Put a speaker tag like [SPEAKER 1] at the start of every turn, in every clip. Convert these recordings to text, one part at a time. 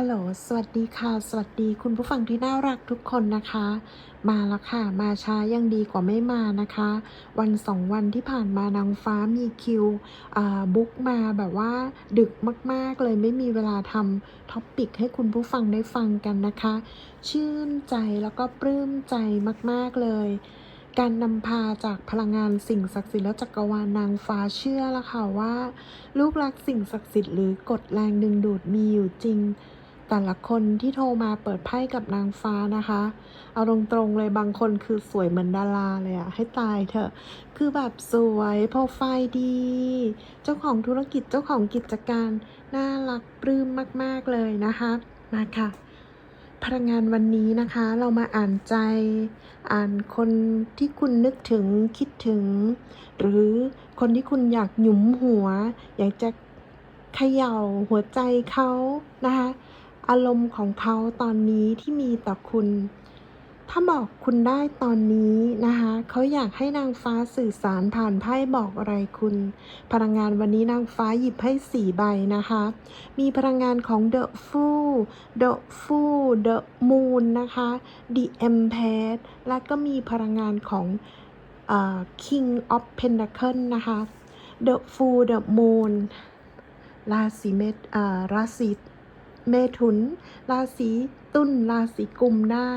[SPEAKER 1] ฮัลโหล สวัสดีค่ะ สวัสดีคุณผู้ฟังที่น่ารักทุกคนนะคะ มาแล้วค่ะ มาช้ายังดีกว่าไม่มานะคะ วันสองวันที่ผ่านมานางฟ้ามีคิวอ่าบุ๊กมาแบบว่าดึกมากๆเลยไม่มีเวลาทำท็อปปิกให้คุณผู้ฟังได้ฟังกันนะคะ ชื่นใจแล้วก็ปลื้มใจมากๆเลย การนำพาจากพลังงานสิ่งศักดิ์สิทธิ์และจักรวาลนางฟ้าเชื่อแล้วค่ะว่า ลูกรักสิ่งศักดิ์สิทธิ์หรือกฎแรงดึงดูดมีอยู่จริง แต่ละคนที่โทรมาเปิดไพ่กับนางฟ้านะคะ เอาตรงๆเลยบางคนคือสวยเหมือนดาราเลยอะให้ตายเถอะ คือแบบสวยโปรไฟล์ดี เจ้าของธุรกิจเจ้าของกิจการ น่ารักปลื้มมากๆเลยนะคะ มาค่ะ พลังงานวันนี้นะคะ เรามาอ่านใจ อ่านคนที่คุณนึกถึงคิดถึง หรือคนที่คุณอยากหยุมหัว อยากจะเขย่าหัวใจเขานะคะ อารมณ์ของเขาตอนนี้ที่มีต่อคุณ ถ้าบอกคุณได้ตอนนี้นะคะเขาอยากให้นางฟ้าสื่อสารผ่านไพ่บอกอะไรคุณ พลังงานวันนี้นางฟ้าหยิบให้สี่ใบนะคะ มีพลังงานของ The Fool The Fool The Moon นะคะ The Empress และก็มีพลังงานของเออ King of Pentacle นะคะ The Fool The Moon ราศีเมษเอ่อราศี เมถุน ราศีตุลราศีกุมได้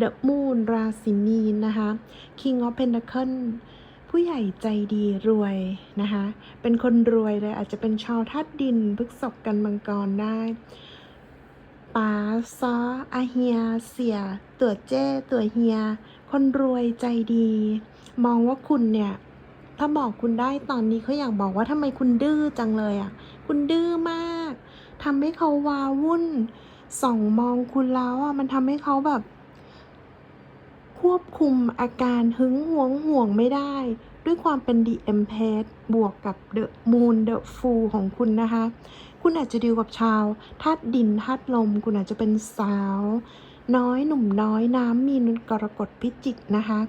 [SPEAKER 1] The Moon ราศีมีนนะคะ King of Pentacle ผู้ใหญ่ใจดีรวยนะคะ เป็นคนรวยเลยอาจจะเป็นชาวธาตุดินพฤกษบกันมังกรได้ป๋าซออาเฮีย เสีย ตัวเจ้ตัวเฮีย คนรวยใจดี มองว่าคุณเนี่ยถ้าบอกคุณได้ตอนนี้เขาอยากบอกว่าทำไมคุณดื้อจังเลยอะ คุณดื้อมาก ทำให้เขาวาวุ่นส่องมองคุณแล้วอะมันทำให้เขาแบบ ควบคุมอาการหึงหวงห่วงไม่ได้ ด้วยความเป็น The Empress บวกกับ The Moon The Fool ของคุณนะคะ คุณอาจจะดีลกับชาวธาตุดินธาตุลม คุณอาจจะเป็นสาว น้อยหนุ่มน้อยน้ำมีนกรกฎพิจิกนะคะ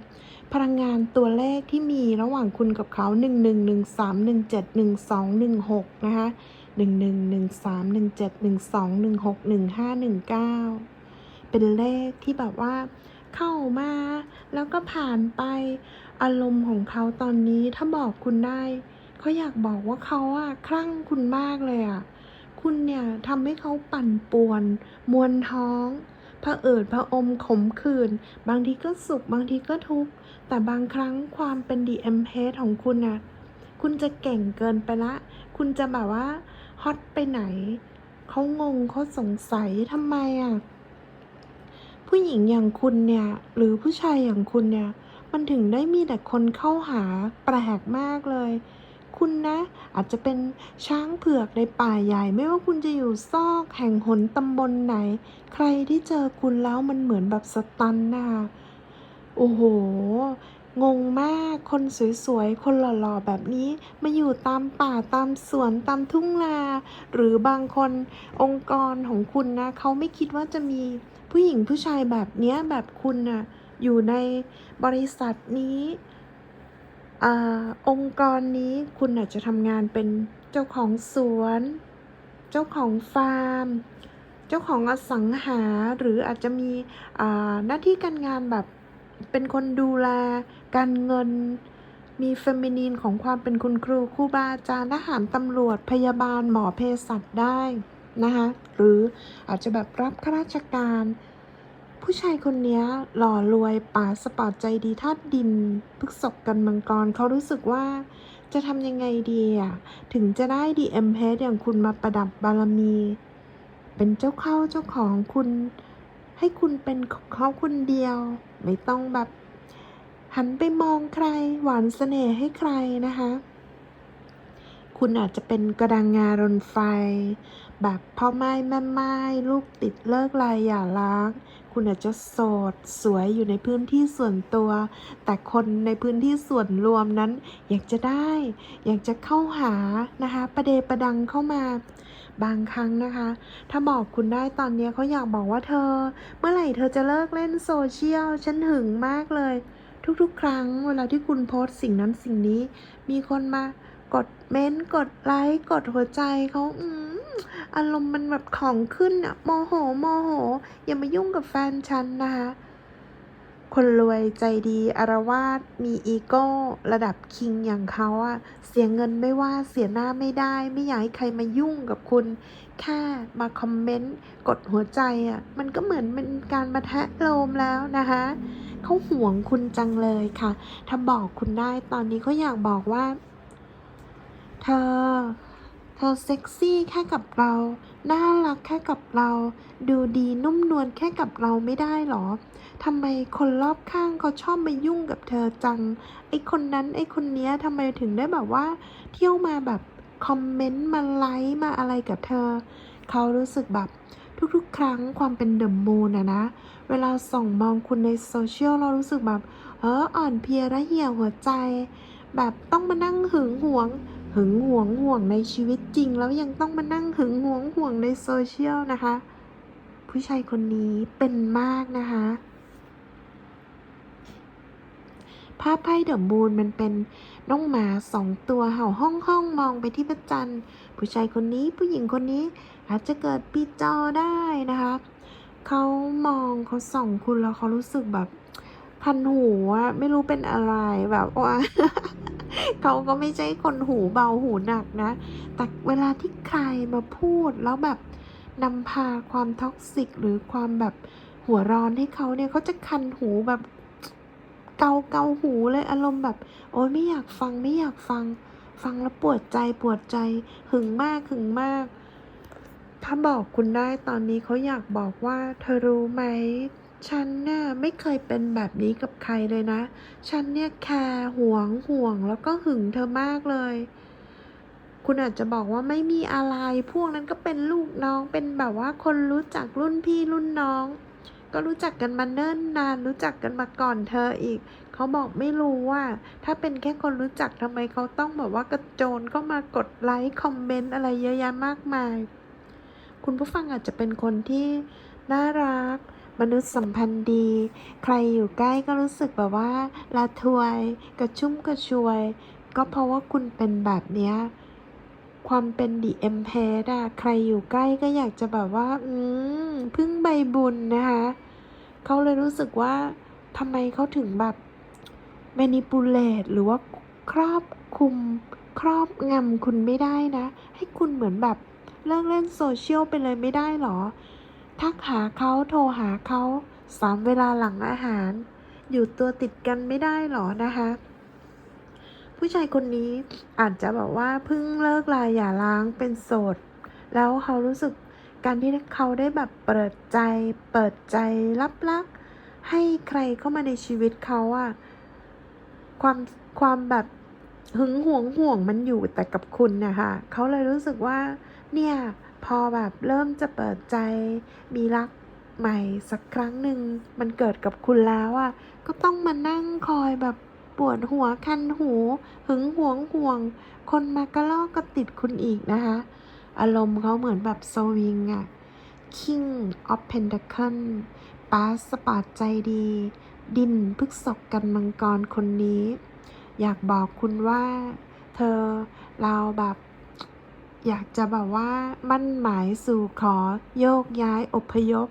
[SPEAKER 1] พลังงานตัวเลขที่มีระหว่างคุณกับเขา 1 1 1 3 1 7 1 2 1 6 นะคะ 1 1 1 3 1 7 1 2 1 6 1 5 1 9 เป็นเลขที่แบบว่าเข้ามา แล้วก็ผ่านไปอารมณ์ของเขาตอนนี้ถ้าบอกคุณได้เขาอยากบอกว่าเขาอะคลั่งคุณมากเลยอะคุณเนี่ยทำให้เขาปั่นป่วน มวนท้องผะเอิดผะอมขมขื่นบางทีก็สุข บางทีก็ทุกข์ แต่บางครั้งความเป็นดีเอ็มเพสของคุณน่ะคุณจะเก่งเกินไปละ คุณจะแบบว่าฮอตไปไหน เขางงเขาสงสัยทำไมอะ ผู้หญิงอย่างคุณเนี่ย หรือผู้ชายอย่างคุณเนี่ย มันถึงได้มีแต่คนเข้าหาแปลกมากเลย คุณนะ อาจจะเป็นช้างเผือกในป่าใหญ่ ไม่ว่าคุณจะอยู่ซอกแห่งหนตำบลไหน ใครที่เจอคุณแล้วมันเหมือนแบบสตันนะคะ โอ้โห งงมาก คนสวยๆ คนหล่อๆ แบบนี้ มาอยู่ตามป่าตามสวนตามทุ่งนา หรือบางคนองค์กรของคุณนะ เขาไม่คิดว่าจะมีผู้หญิงผู้ชายแบบเนี้ยแบบคุณน่ะ อยู่ในบริษัทนี้อาองค์กรนี้คุณอาจจะทำงานเป็นเจ้าของสวน เจ้าของฟาร์ม เจ้าของอสังหา หรืออาจจะมีอ่าหน้าที่การงานแบบ เป็นคนดูแล การเงิน มีเฟมินีนของความเป็นคุณครูครูบาอาจารย์ทหารตำรวจพยาบาลหมอเภสัชได้นะคะหรืออาจจะแบบรับข้าราชการ ผู้ชายคนนี้หล่อรวยป๋าสปอร์ตใจดีธาตุดินพฤกษบกันมังกรเขารู้สึกว่าจะทำยังไงดีอะถึงจะได้ดีเอ็มเพสอย่างคุณมาประดับบารมี เป็นเจ้าเข้าเจ้าของคุณ ให้คุณเป็นของเขาคนเดียว ไม่ต้องแบบ หันไปมองใคร หวานเสน่ห์ให้ใครนะคะ คุณอาจจะเป็นกระดังงารนไฟ แบบพ่อไม้แม่ไม้ลูกติดเลิกลายอย่าล้างคุณอาจจะโสดสวยอยู่ในพื้นที่ส่วนตัว แต่คนในพื้นที่ส่วนรวมนั้น อยากจะได้ อยากจะเข้าหานะคะ ประเดประดังเข้ามา บางครั้งนะคะ ถ้าบอกคุณได้ตอนนี้เขาอยากบอกว่าเธอ เมื่อไหร่เธอจะเลิกเล่นโซเชียล ฉันหึงมากเลย ทุกๆ ครั้งเวลาที่คุณโพสต์สิ่งนั้นสิ่งนี้ มีคนมากดเม้นต์กดไลค์กดหัวใจเขาอืมอารมณ์มันแบบของขึ้นอะโมโหโมโห อย่ามายุ่งกับแฟนฉันนะคะ คนรวยใจดีอารวาสมีอีโก้ ระดับคิงอย่างเขาอะเสียเงินไม่ว่าเสียหน้าไม่ได้ ไม่อยากให้ใครมายุ่งกับคุณ แค่มาคอมเมนต์กดหัวใจอะมันก็เหมือนเป็นการมาแทะโลมแล้วนะคะเขาห่วงคุณจังเลยค่ะ ถ้าบอกคุณได้ตอนนี้เขาอยากบอกว่า เธอ เธอเซ็กซี่แค่กับเรา น่ารักแค่กับเรา ดูดีนุ่มนวลแค่กับเราไม่ได้หรอทำไมคนรอบข้างเขาชอบมายุ่งกับเธอจัง ไอคนนั้นไอคนเนี้ยทำไมถึงได้แบบว่า เที่ยวมาแบบคอมเมนต์มาไลค์มาอะไรกับเธอ เขารู้สึกแบบทุกๆ ครั้งความเป็นเดอะมูนอะนะ เวลาส่องมองคุณในโซเชียลเรารู้สึกแบบ เอออ่อนเพลียและเหี่ยวหัวใจ แบบต้องมานั่งหึงหวง หึงหวงห่วงในชีวิตจริง แล้วยังต้องมานั่งหึงหวงห่วงในโซเชียลนะคะ ผู้ชายคนนี้เป็นมากนะคะภาพไพ่เดอะมูนมันเป็นน้องหมาสองตัวเห่าห้องห้องมองไปที่พระจันทร์ ผู้ชายคนนี้ผู้หญิงคนนี้อาจจะเกิดปีจอได้นะคะ เขามองเขาส่องคุณแล้วเขารู้สึกแบบ พันหูอะไม่รู้เป็นอะไรแบบว่าเขาก็ไม่ใช่คนหูเบาหูหนักนะ แต่เวลาที่ใครมาพูดแล้วแบบนำพาความท็อกซิกหรือความแบบหัวร้อนให้เขาเนี่ยเขาจะคันหูแบบเกาเกาหูเลยอารมณ์แบบ โอ๊ยไม่อยากฟังไม่อยากฟัง ฟังแล้วปวดใจปวดใจหึงมากหึงมาก ถ้าบอกคุณได้ตอนนี้เขาอยากบอกว่า เธอรู้ไหม ฉันน่ะไม่เคยเป็นแบบนี้กับใครเลยนะ ฉันเนี่ยแคร์ห่วงห่วงแล้วก็หึงเธอมากเลย คุณอาจจะบอกว่าไม่มีอะไร พวกนั้นก็เป็นลูกน้อง เป็นแบบว่าคนรู้จักรุ่นพี่รุ่นน้อง ก็รู้จักกันมาเนิ่นนาน รู้จักกันมาก่อนเธออีก เขาบอกไม่รู้ว่า ถ้าเป็นแค่คนรู้จักทำไมเขาต้องแบบว่ากระโจนเข้ามากดไลค์คอมเมนต์อะไรเยอะแยะมากมาย คุณผู้ฟังอาจจะเป็นคนที่น่ารัก มนุษยสัมพันธ์ดี ใครอยู่ใกล้ก็รู้สึกแบบว่าละทวย กระชุ่มกระชวย ก็เพราะว่าคุณเป็นแบบเนี้ยความเป็นดีเอ็มเพสอะใครอยู่ใกล้ก็อยากจะแบบว่า อืมพึ่งใบบุญนะคะเขาเลยรู้สึกว่าทำไมเขาถึงแบบ manipulate หรือว่าครอบคุม ครอบงำคุณไม่ได้นะ ให้คุณเหมือนแบบเลิกเล่นโซเชียลไปเลยไม่ได้หรอ ทักหาเขาโทรหาเขาสามเวลาหลังอาหาร อยู่ตัวติดกันไม่ได้หรอนะคะ ผู้ชายคนนี้อาจจะแบบว่าเพิ่งเลิกลาอย่าร้างเป็นโสด แล้วเขารู้สึกการที่เขาได้แบบเปิดใจ เปิดใจรับรัก ให้ใครเข้ามาในชีวิตเขาอะความความแบบหึงหวงห่วงมันอยู่แต่กับคุณนะคะเขาเลยรู้สึกว่าเนี่ย พอแบบเริ่มจะเปิดใจมีรักใหม่สักครั้งหนึ่งมันเกิดกับคุณแล้วอะก็ต้องมานั่งคอยแบบปวดหัวคันหู หึงหวงห่วง คนมากระลอกก็ติดคุณอีกนะคะ อารมณ์เขาเหมือนแบบสวิงอะ King of Pentacle ป้าสปาร์ตใจดี ดินพฤกษกกันมังกรคนนี้ อยากบอกคุณว่า เธอเราแบบ อยากจะแบบว่ามั่นหมายสู่ขอโยกย้ายอพยพ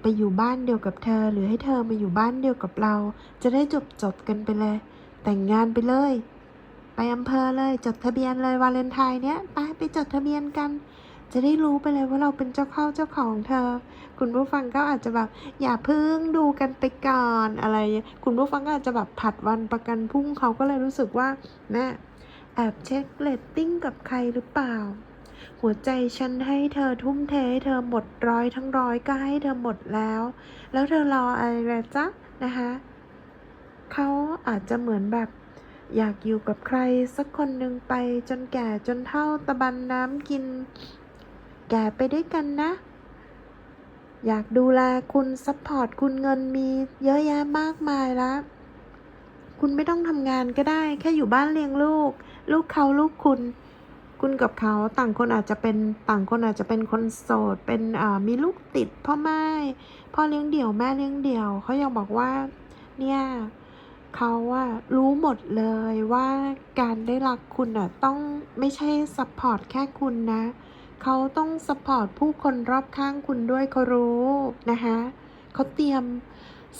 [SPEAKER 1] ไปอยู่บ้านเดียวกับเธอ หรือให้เธอมาอยู่บ้านเดียวกับเรา จะได้จบจบกันไปเลย แต่งงานไปเลย ไปอำเภอเลยจดทะเบียนเลยวาเลนไทน์เนี้ยไปไปจดทะเบียนกัน จะได้รู้ไปเลยว่าเราเป็นเจ้าเข้าเจ้าของเธอ คุณผู้ฟังก็อาจจะแบบอย่าพิ่งดูกันไปก่อนอะไร คุณผู้ฟังก็อาจจะแบบผัดวันประกันพรุ่งเขาก็เลยรู้สึกว่าแม่ แอบเช็คเรตติ้งกับใครหรือเปล่า หัวใจฉันให้เธอทุ่มเทให้เธอหมดร้อยทั้งร้อยก็ให้เธอหมดแล้ว แล้วเธอรออะไรละจ๊ะนะคะเขาอาจจะเหมือนแบบอยากอยู่กับใครสักคนหนึ่งไปจนแก่จนเท่าตะบันน้ำกิน แก่ไปด้วยกันนะ อยากดูแลคุณซัพพอร์ตคุณเงินมีเยอะแยะมากมายแล้ว คุณไม่ต้องทำงานก็ได้แค่อยู่บ้านเลี้ยงลูก ลูกเขาลูกคุณ คุณกับเขาต่างคนอาจจะเป็นต่างคนอาจจะเป็นคนโสด เป็นอ่ามีลูกติดพ่อแม่พ่อเลี้ยงเดี่ยวแม่เลี้ยงเดี่ยวเขาอยากบอกว่า เนี่ยเขาว่ารู้หมดเลยว่าการได้รักคุณอะต้องไม่ใช่ซัพพอร์ตแค่คุณนะเขาต้องสปอร์ตผู้คนรอบข้างคุณด้วยเขารู้นะคะเขาเตรียม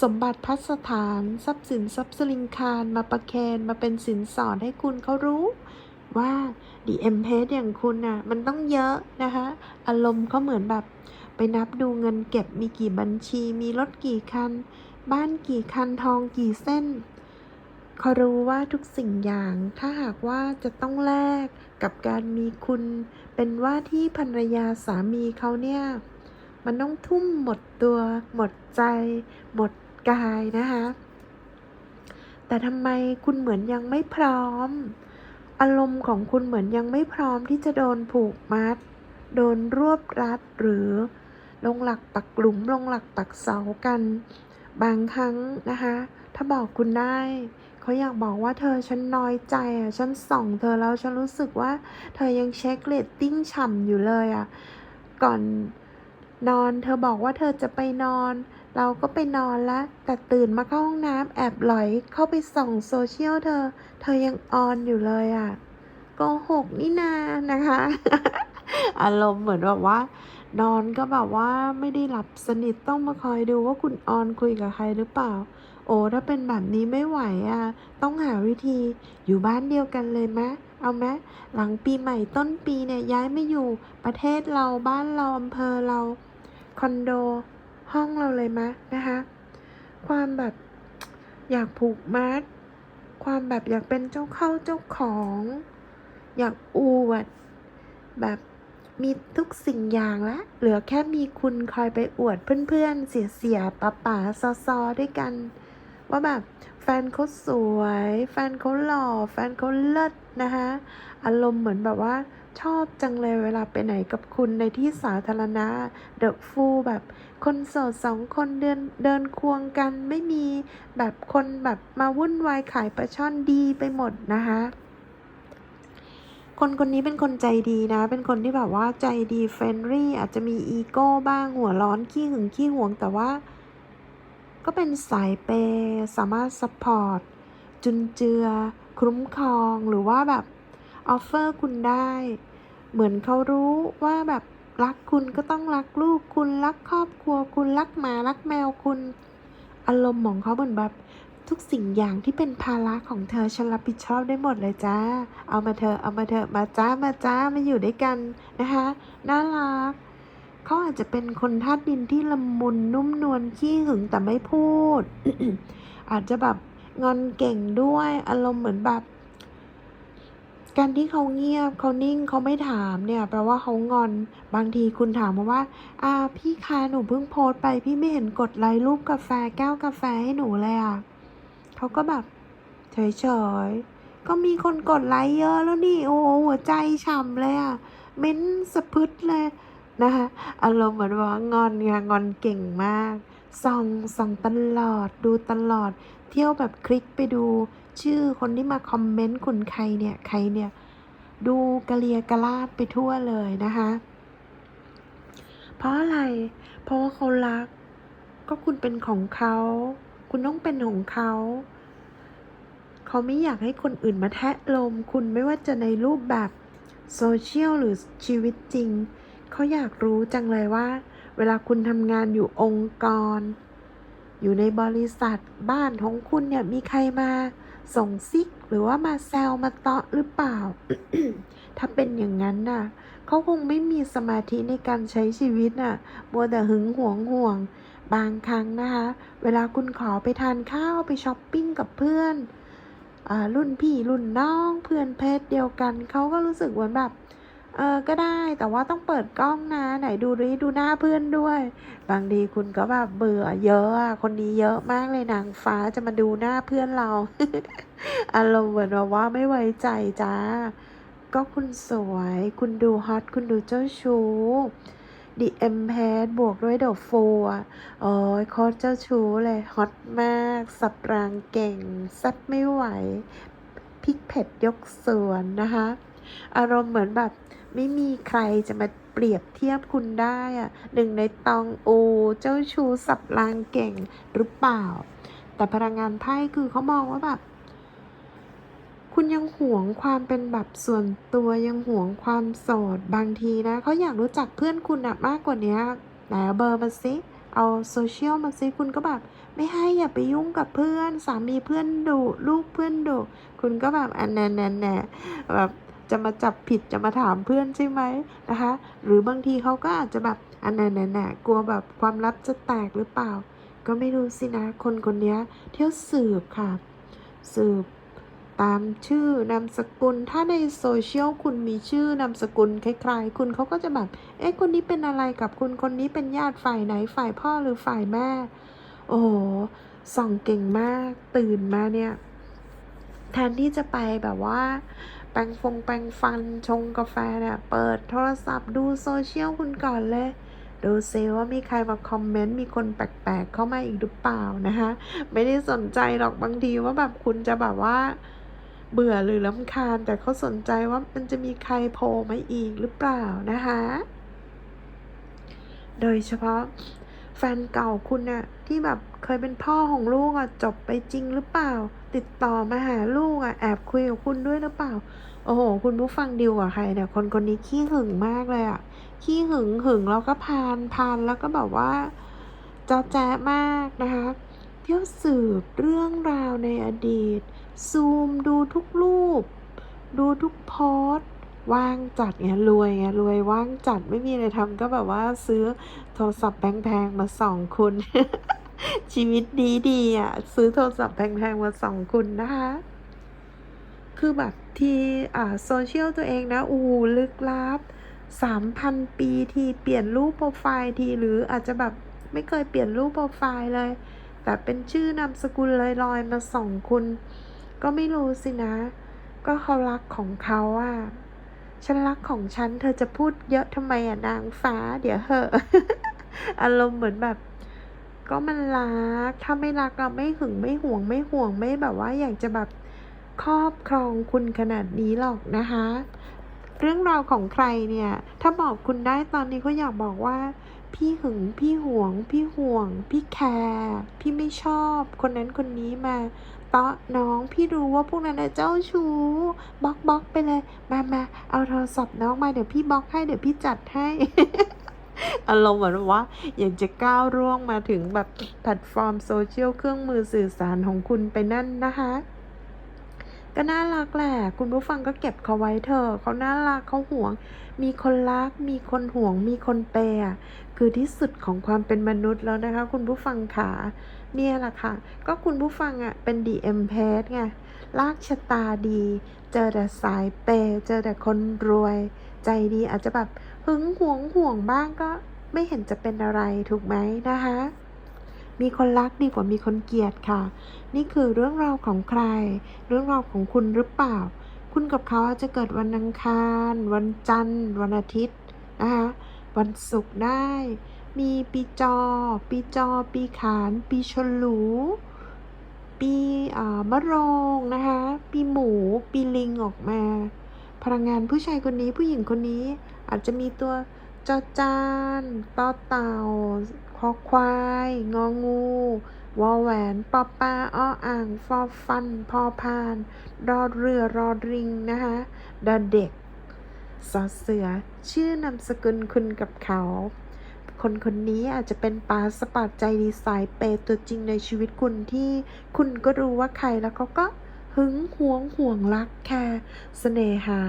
[SPEAKER 1] สมบัติพัสถาน ทรัพย์สินทรัพย์สลิงคารมาประเคนมาเป็นสินสอดให้คุณเขารู้ว่าดีเอ็มเพสอย่างคุณน่ะ มันต้องเยอะนะคะ อารมณ์เขาเหมือนแบบ ไปนับดูเงินเก็บมีกี่บัญชี มีรถกี่คัน บ้านกี่คันทองกี่เส้นเขารู้ว่าทุกสิ่งอย่างถ้าหากว่าจะต้องแลกกับการมีคุณ เป็นว่าที่ภรรยาสามีเขาเนี่ย มันต้องทุ่มหมดตัว หมดใจ หมด กายนะคะ แต่ทำไมคุณเหมือนยังไม่พร้อม อารมณ์ของคุณเหมือนยังไม่พร้อมที่จะโดนผูกมัด โดนรวบรัดหรือลงหลักปักหลุมลงหลักปักเสากัน บางครั้งนะคะ ถ้าบอกคุณได้เขาอยากบอกว่าเธอฉันน้อยใจอะฉันส่องเธอแล้วฉันรู้สึกว่า เธอยังเช็คเรตติ้งฉ่ำอยู่เลยอะก่อนนอนเธอบอกว่าเธอจะไปนอน เราก็ไปนอนแล้วแต่ตื่นมาเข้าห้องน้ำแอบหลอยเข้าไปส่องโซเชียลเธอ เธอยังออนอยู่เลยอะโกหกนี่นานะคะ อารมณ์เหมือนแบบว่า นอนก็แบบว่าไม่ได้หลับสนิทต้องมาคอยดูว่าคุณออนคุยกับใครหรือเปล่า โอ้ถ้าเป็นแบบนี้ไม่ไหวอะ ต้องหาวิธีอยู่บ้านเดียวกันเลยมะเอาไหมหลังปีใหม่ต้นปีเนี่ยย้ายไม่อยู่ประเทศเราบ้านเราอำเภอเราคอนโด ห้องเราเลยมะนะคะ ความแบบอยากผูกมัด ความแบบอยากเป็นเจ้าเข้าเจ้าของ อยากอวด แบบมีทุกสิ่งอย่างแล้วเหลือแค่มีคุณคอยไปอวดเพื่อนๆ เสียเสียๆป๋าป๋าซอซอๆด้วยกัน ว่าแบบแฟนเขาสวย แฟนเขาหล่อ แฟนเขาเลิศนะคะ อารมณ์เหมือนแบบว่า ชอบจังเลยเวลาไปไหนกับคุณในที่สาธารณะเดอะฟูแบบ คนโสดสองคนเดินเดินควงกันไม่มีแบบคนแบบมาวุ่นวายขายปลาช่อนดีไปหมดนะคะคนคนนี้เป็นคนใจดีนะ เป็นคนที่แบบว่าใจดีเฟรนลี่อาจจะมีอีโก้บ้างหัวร้อนขี้หึงขี้หวง แต่ว่า ก็เป็นสายเปย์สามารถซัพพอร์ตจุนเจือ คุ้มครองหรือว่าแบบ ออฟเฟอร์คุณได้ เหมือนเขารู้ว่าแบบรักคุณก็ต้องรักลูกคุณรักครอบครัวคุณรักหมารักแมวคุณ อารมณ์ของเขาเหมือนแบบทุกสิ่งอย่างที่เป็นภาระของเธอฉันรับผิดชอบได้หมดเลยจ้า เอามาเถอเอามาเถอมาจ้ามาจ้ามาอยู่ด้วยกันนะคะน่ารักเขาอาจจะเป็นคนธาตุดินที่ละมุนนุ่มนวลขี้หึงแต่ไม่พูด อาจจะแบบงอนเก่งด้วยอารมณ์เหมือนแบบ การที่เขาเงียบเขานิ่งเขาไม่ถามเนี่ยแปลว่าเขางอน บางทีคุณถามมาว่า อ่า พี่คะหนูเพิ่งโพสต์ไป พี่ไม่เห็นกดไลค์รูปกาแฟแก้วกาแฟให้หนูเลยอะเขาก็แบบเฉยๆ ก็มีคนกดไลค์เยอะแล้วนี่ โอ้โหหัวใจฉ่ำเลยอะเม้นสะพึดเลยนะคะอารมณ์เหมือนว่างอนไงงอนเก่งมากส่องส่องตลอดดูตลอด เที่ยวแบบคลิกไปดู ชื่อคนที่มาคอมเมนต์คุณใครเนี่ยใครเนี่ย ดูกะเลียกะลาดไปทั่วเลยนะคะ เพราะอะไร เพราะว่าเขารัก ก็คุณเป็นของเขา คุณต้องเป็นของเขาเขาไม่อยากให้คนอื่นมาแทะลมคุณไม่ว่าจะในรูปแบบโซเชียลหรือชีวิตจริง เขาอยากรู้จังเลยว่า เวลาคุณทำงานอยู่องค์กร อยู่ในบริษัทบ้านของคุณเนี่ยมีใครมา ส่งซิกหรือว่ามาแซวมาเตาะหรือเปล่า ถ้าเป็นอย่างนั้นน่ะเขาคงไม่มีสมาธิในการใช้ชีวิตน่ะมัวแต่หึงหวงห่วง บางครั้งนะคะ เวลาคุณขอไปทานข้าวไปช้อปปิ้งกับเพื่อนอ่ารุ่นพี่รุ่นน้องเพื่อนเพศเดียวกัน เขาก็รู้สึกเหมือนแบบ เออก็ได้แต่ว่าต้องเปิดกล้องนะ ไหนดูริดูหน้าเพื่อนด้วย บางทีคุณก็แบบเบื่อเยอะอะคนนี้เยอะมากเลยนางฟ้าจะมาดูหน้าเพื่อนเราอารมณ์เหมือนแบบว่าไม่ไว้ใจจ้า ก็คุณสวย คุณดูฮอตคุณดูเจ้าชู้ดิเอ็มแพดบวกด้วยเดอะโฟอะโอ้ยโคตรเจ้าชู้เลยฮอตมาก สับรางเก่งแซ่บไม่ไหวพริกเผ็ดยกสวนนะคะ อารมณ์เหมือนแบบ ไม่มีใครจะมาเปรียบเทียบคุณได้อะหนึ่งในตองอู เจ้าชูสับรางเก่งหรือเปล่า แต่พลังงานไพ่คือเขามองว่าแบบคุณยังหวงความเป็นแบบส่วนตัวยังหวงความโสดบางทีนะเขาอยากรู้จักเพื่อนคุณอะมากกว่านี้ไหนเอาเบอร์มาสิเอาโซเชียลมาสิคุณก็แบบไม่ให้อย่าไปยุ่งกับเพื่อน สามีเพื่อนดุลูกเพื่อนดุคุณก็แบบอันแน่แน่แน่แบบ จะมาจับผิดจะมาถามเพื่อนใช่ไหมนะคะ หรือบางทีเขาก็อาจจะแบบอันน่แน่แน่กลัวแบบความลับจะแตกหรือเปล่า ก็ไม่รู้สินะคนคนนี้เที่ยวสืบค่ะ สืบตามชื่อนามสกุล ถ้าในโซเชียลคุณมีชื่อนามสกุลคล้ายๆ คุณเขาก็จะแบบ เอ๊ะคนนี้เป็นอะไรกับคุณคนนี้เป็นญาติฝ่ายไหนฝ่ายพ่อหรือฝ่ายแม่ โอ้โหส่องเก่งมากตื่นมาเนี่ยแทนที่จะไปแบบว่า แปรงฟงแปรงฟันชงกาแฟเนี่ย เปิดโทรศัพท์ดูโซเชียลคุณก่อนเลย ดูซิว่ามีใครมาคอมเมนต์มีคนแปลกๆเข้ามาอีกหรือเปล่านะคะไม่ได้สนใจหรอกบางทีว่าแบบคุณจะแบบว่าเบื่อหรือลำคาญ แต่เขาสนใจว่ามันจะมีใครโผล่มาอีกหรือเปล่านะคะ โดยเฉพาะแฟนเก่าคุณน่ะ ที่แบบเคยเป็นพ่อของลูกอะจบไปจริงหรือเปล่า ติดต่อมาหาลูกอะแอบคุยกับคุณด้วยหรือเปล่า โอ้โห คุณผู้ฟังดิวกับใครเนี่ยคนคนนี้ขี้หึงมากเลยอะขี้หึงหึงแล้วก็พานพานแล้วก็แบบว่าจอแจ๊มากนะคะเที่ยวสืบเรื่องราวในอดีต ซูมดูทุกรูป ดูทุกโพสว่างจัดไงรวยไงรวยว่างจัดไม่มีอะไรทำก็แบบว่าซื้อโทรศัพท์แพงๆมาส่องคุณ ชีวิตดีดีอะ ซื้อโทรศัพท์แพงๆมาสองคุณนะคะ คือแบบที่อ่าโซเชียลตัวเองนะ อู้ลึกลับสามพันปีทีเปลี่ยนรูปโปรไฟล์ทีหรืออาจจะแบบไม่เคยเปลี่ยนรูปโปรไฟล์เลย แต่เป็นชื่อนามสกุลลอยๆมาส่องคุณ ก็ไม่รู้สินะ ก็เขารักของเขาอะฉันรักของฉัน เธอจะพูดเยอะทำไมอะนางฟ้า เดี๋ยวเหอะ อารมณ์เหมือนแบบ ก็มันรัก ถ้าไม่รักก็ไม่หึงไม่ห่วงไม่ห่วงไม่แบบว่าอยากจะแบบครอบครองคุณขนาดนี้หรอกนะคะ เรื่องราวของใครเนี่ย ถ้าบอกคุณได้ตอนนี้ก็อยากบอกว่า พี่หึงพี่ห่วง พี่ห่วง พี่แคร์พี่ไม่ชอบ คนนั้นคนนี้มาเตาะน้องพี่รู้ว่าพวกนั้นน่ะเจ้าชู้บล็อกบล็อกไปเลย มามาเอาโทรศัพท์น้องมาเดี๋ยวพี่บล็อกให้เดี๋ยวพี่จัดให้ อารมณ์เหมือนว่าอยากจะก้าวร่วงมาถึงแบบแพลตฟอร์มโซเชียลเครื่องมือสื่อสารของคุณไปนั่นนะคะก็น่ารักแหละ คุณผู้ฟังก็เก็บเขาไว้เถอะเขาน่ารักเขาห่วง มีคนรัก มีคนห่วง มีคนเปย์คือที่สุดของความเป็นมนุษย์แล้วนะคะ คุณผู้ฟังขาเนี่ยแหละค่ะ ก็คุณผู้ฟังอะเป็น DM p a s ไง ลากชะตาดี เจอแต่สายเปย์เจอแต่คนรวย ใจดีอาจจะแบบหึงหวงห่วงบ้างก็ไม่เห็นจะเป็นอะไรถูกไหมนะคะ มีคนรักดีกว่ามีคนเกลียดค่ะ นี่คือเรื่องราวของใคร เรื่องราวของคุณหรือเปล่า คุณกับเขาอาจจะเกิดวันอังคาร วันจันทร์ วันอาทิตย์นะคะวันศุกร์ได้ มีปีจอ ปีจอ ปีขาน ปีฉลูปีอ่ามะโรงนะคะ ปีหมู ปีลิงออกมา พลังงานผู้ชายคนนี้ผู้หญิงคนนี้อาจจะมีตัวจอจานต่อเต่าคอควาย งองูวอแหวนปอปลาอ้ออ่างฟอฟัน พอพาน รอเรือรอริงนะคะดอเด็กสอเสือ ชื่อนามสกุลคุณกับเขา คนคนนี้อาจจะเป็นปาสปอร์ตใจดีสายเปย์ตัวจริงในชีวิตคุณที่คุณก็รู้ว่าใครแล้วเขาก็ หึงหวงห่วงรักแค่เสน่หา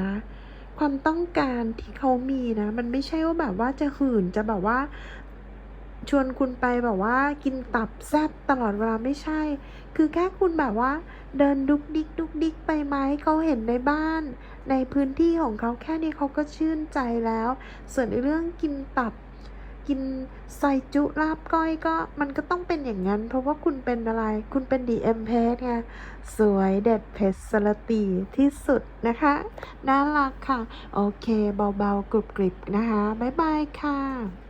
[SPEAKER 1] ความต้องการที่เขามีนะ มันไม่ใช่ว่าแบบว่าจะหื่นจะแบบว่า ชวนคุณไปแบบว่า กินตับแซบตลอดเวลาไม่ใช่ คือแค่คุณแบบว่า เดินดุกดิกดุกดิกไปไหมเขาเห็นในบ้าน ในพื้นที่ของเขาแค่นี้เขาก็ชื่นใจแล้ว ส่วนในเรื่องกินตับ กินใส่จุลาบก้อยก็มันก็ต้องเป็นอย่างนั้น เพราะว่าคุณเป็นอะไร คุณเป็นดีเอ็มเพสไงสวยเด็ดเผ็ดสลตีที่สุดนะคะ น่ารักค่ะ โอเคเบาๆกรุบกริบนะคะ บ๊ายบายค่ะ